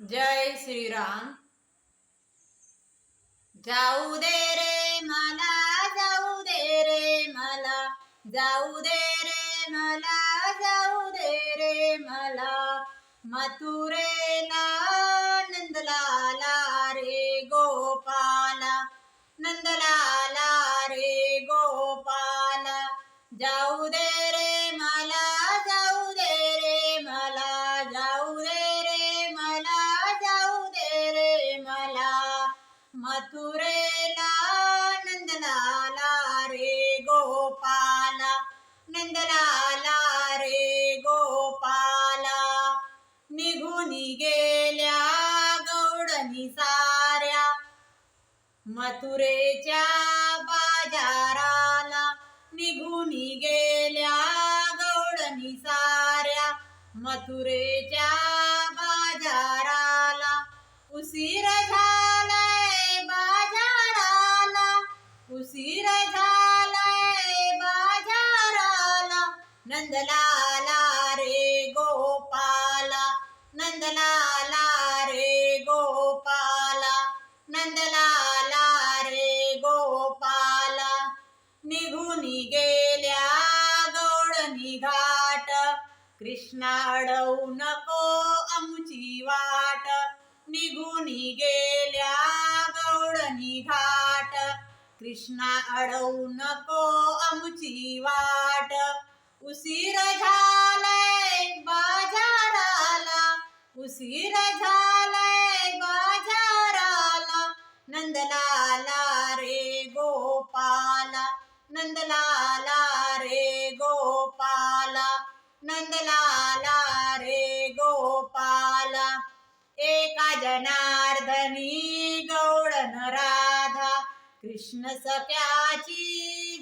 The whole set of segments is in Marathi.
जय श्रीराम. जाऊ दे रे मला जाऊ दे रे मला जाऊ दे रे मला जाऊ दे रे मला. मथुरेला नंदलाला रे गोपाला नंदलाला रे गोपाला. जाऊ दे रे मला जाऊ दे रे मला जाऊ दे मथुरेला नंदलाला रे गोपाला. नंदलाला रे गोपाला. निघून गेल्या गौडनी साऱ्या. मथुरेच्या बाजाराला निघून गेल्या गौडनी साऱ्या. मथुरेच्या बाजाराला उशीर झाला नंदलाला रे गोपाला नंदलाला रे गोपाला नंदलाला रे गोपाला. निघून गेल्या गौडनी घाट कृष्णा अडवू नको आमची वाट. निघून गेल्या गौडनी घाट कृष्णा अडवू नको उशीर झालाय बाजाराला उशीर झालाय बाजाराला. नंदलाला रे गोपाला नंदलाला रे गोपाला नंदलाला रे गोपाला. एका जनार्दनी गौडन राधा कृष्ण सख्याची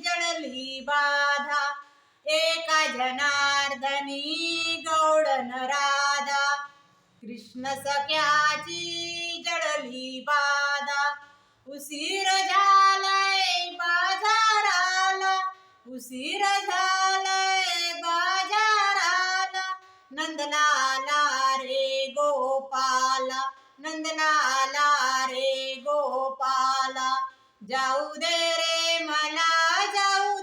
जडली बाधा. एका जनार्दनी गौडन राधा कृष्ण सख्याची जडली बाधा. उशीर झालाय बाजाराला उशीर झालाय बाजाराला. नंदनाला रे गोपाला नंदनाला रे गोपाला. जाऊ दे रे मला जाऊ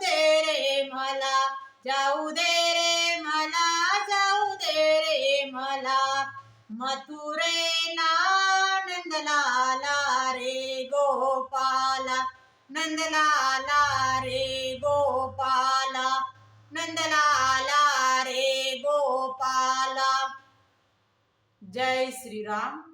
जाऊ दे रे मला जाऊ दे रे मला. मथुरे नंदलाला रे गोपाला. नंदलाला रे गोपाला. नंदलाला रे गोपाला. जय श्रीराम.